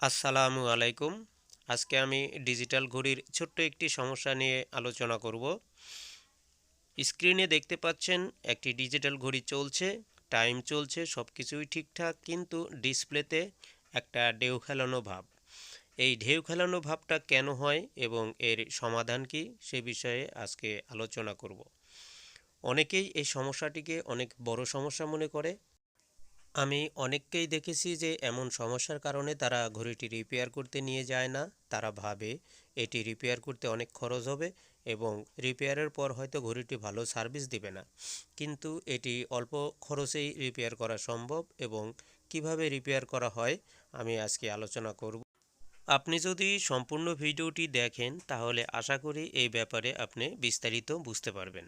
আসসালামু আলাইকুম। আজকে আমি ডিজিটাল ঘড়ির ছোট্ট একটি সমস্যা নিয়ে আলোচনা করব। স্ক্রিনে দেখতে পাচ্ছেন, একটি ডিজিটাল ঘড়ি চলছে, টাইম চলছে সব কিছুই ঠিকঠাক, কিন্তু ডিসপ্লেতে একটা ঢেউ খেলানো ভাব। এই ঢেউ খেলানো ভাবটা কেন হয় এবং এর সমাধান কি, সে বিষয়ে আজকে আলোচনা করব। অনেকেই এই সমস্যাটিকে অনেক বড় সমস্যা মনে করে আমি অনেককেই দেখেছি যে এমন সমস্যার কারণে তারা ঘড়িটি রিপেয়ার করতে নিয়ে যায় না। তারা ভাবে এটি রিপেয়ার করতে অনেক খরচ হবে এবং রিপেয়ারের পর হয়তো ঘড়িটি ভালো সার্ভিস দিবে না। কিন্তু এটি অল্প খরচেই রিপেয়ার করা সম্ভব এবং কীভাবে রিপেয়ার করা হয় আমি আজকে আলোচনা করব। আপনি যদি সম্পূর্ণ ভিডিওটি দেখেন তাহলে আশা করি এই ব্যাপারে আপনি বিস্তারিত বুঝতে পারবেন।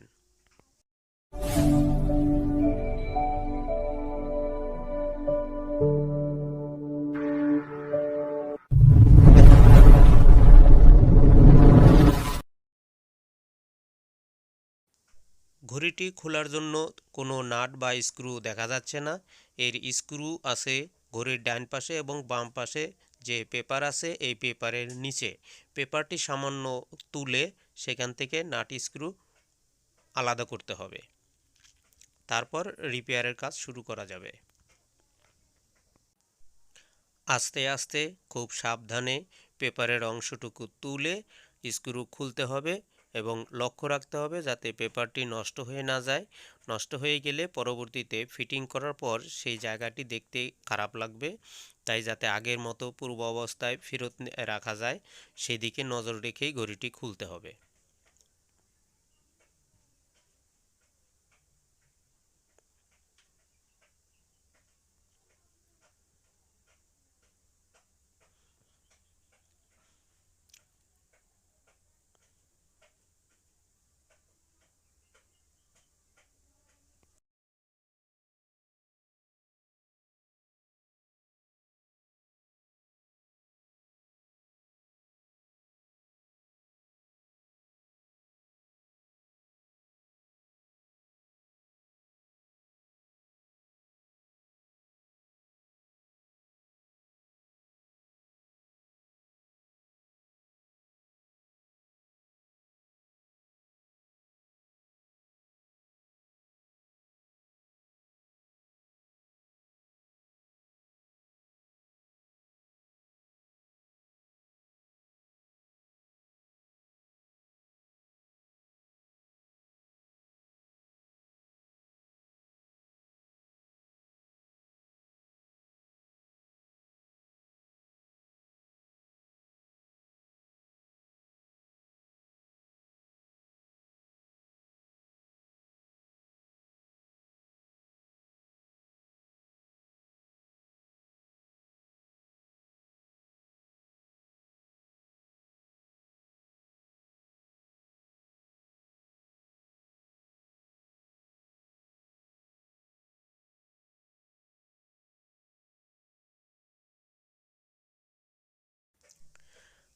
ঘড়িটি খোলার জন্য কোনো নাট বা স্ক্রু দেখা যাচ্ছে না। এর স্ক্রু আছে ঘড়ির ডান পাশে এবং বাম পাশে যে পেপার আছে এই পেপারের নিচে। পেপারটি সামান্য তুলে সেখান থেকে নাট স্ক্রু আলাদা করতে হবে। তারপর রিপেয়ারের কাজ শুরু করা যাবে। আস্তে আস্তে খুব সাবধানে পেপারের অংশটুকু তুলে স্ক্রু খুলতে হবে। এবং লক্ষ্য রাখতে হবে যাতে পেপারটি নষ্ট হয়ে না যায়। নষ্ট হয়ে গেলে পরবর্তীতে ফিটিং করার পর সেই জায়গাটি দেখতে খারাপ লাগবে। তাই যাতে আগের মতো পূর্ব অবস্থায় ফেরত রাখা যায়, সেদিকে নজর রেখেই ঘড়িটি খুলতে হবে।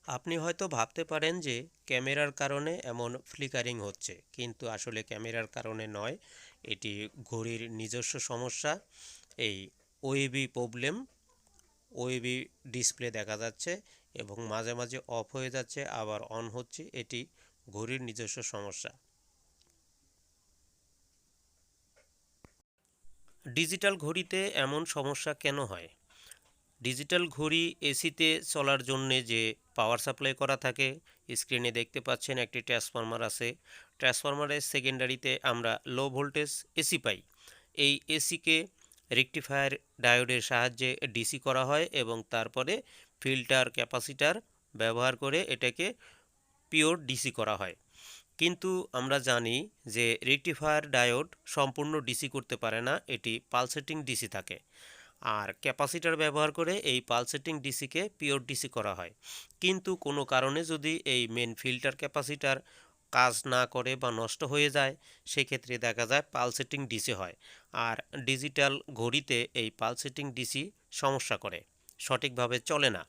আপনি হয়তো ভাবতে পারেন যে ক্যামেরার কারণে এমন ফ্লিকারিং হচ্ছে, কিন্তু আসলে ক্যামেরার কারণে নয়। এটি ঘড়ির নিজস্ব সমস্যা, এই ওয়েবি প্রবলেম, ওয়েবি ডিসপ্লে দেখা যাচ্ছে এবং মাঝে মাঝে অফ হয়ে যাচ্ছে, আবার অন হচ্ছে, এটি ঘড়ির নিজস্ব সমস্যা। ডিজিটাল ঘড়িতে এমন সমস্যা কেন হয়? ডিজিটাল ঘড়ি এসিতে চলার জন্যে যে পাওয়ার সাপ্লাই করা থাকে। স্ক্রিনে দেখতে পাচ্ছেন একটি ট্রান্সফরমার আছে। ট্রান্সফরমারের সেকেন্ডারিতে আমরা লো ভোল্টেজ এসি পাই। এই এসিকে রেকটিফায়ার ডায়োডের সাহায্যে ডিসি করা হয় এবং তারপরে ফিল্টার ক্যাপাসিটার ব্যবহার করে এটাকে পিওর ডিসি করা হয়। কিন্তু আমরা জানি যে রেকটিফায়ার ডায়োড সম্পূর্ণ ডিসি করতে পারে না, এটি পালসেটিং ডিসি থাকে। আর ক্যাপাসিটার ব্যবহার করে এই পালসেটিং ডিসিকে পিওর ডিসি করা হয়। কিন্তু কোনো কারণে যদি এই মেন ফিল্টার ক্যাপাসিটার কাজ না করে বা নষ্ট হয়ে যায়, সেক্ষেত্রে দেখা যায় পালসেটিং ডিসি হয় আর ডিজিটাল ঘড়িতে এই পালসেটিং ডিসি সমস্যা করে, সঠিকভাবে চলে না।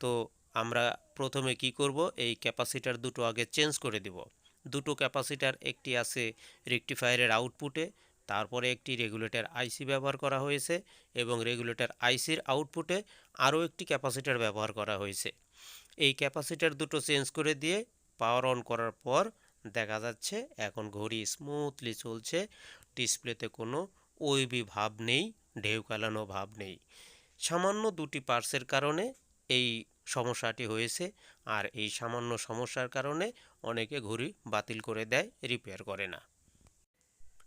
তো আমরা প্রথমে কি করব, এই ক্যাপাসিটার দুটো আগে চেঞ্জ করে দিব। দুটো ক্যাপাসিটার, একটি আছে রেকটিফায়ারের আউটপুটে তারপরে একটি রেগুলেটর আইসি ব্যবহার করা হয়েছে এবং রেগুলেটর আইসির আউটপুটে আরও একটি ক্যাপাসিটার ব্যবহার করা হয়েছে। এই ক্যাপাসিটার দুটো চেঞ্জ করে দিয়ে পাওয়ার অন করার পর দেখা যাচ্ছে এখন ঘড়ি স্মুথলি চলছে, ডিসপ্লেতে কোনো ওইবি ভাব নেই, ঢেউ কালানো ভাব নেই। সামান্য দুটি পার্সের কারণে এই সমস্যাটি হয়েছে আর এই সামান্য সমস্যার কারণে অনেকে ঘড়ি বাতিল করে দেয়, রিপেয়ার করে না।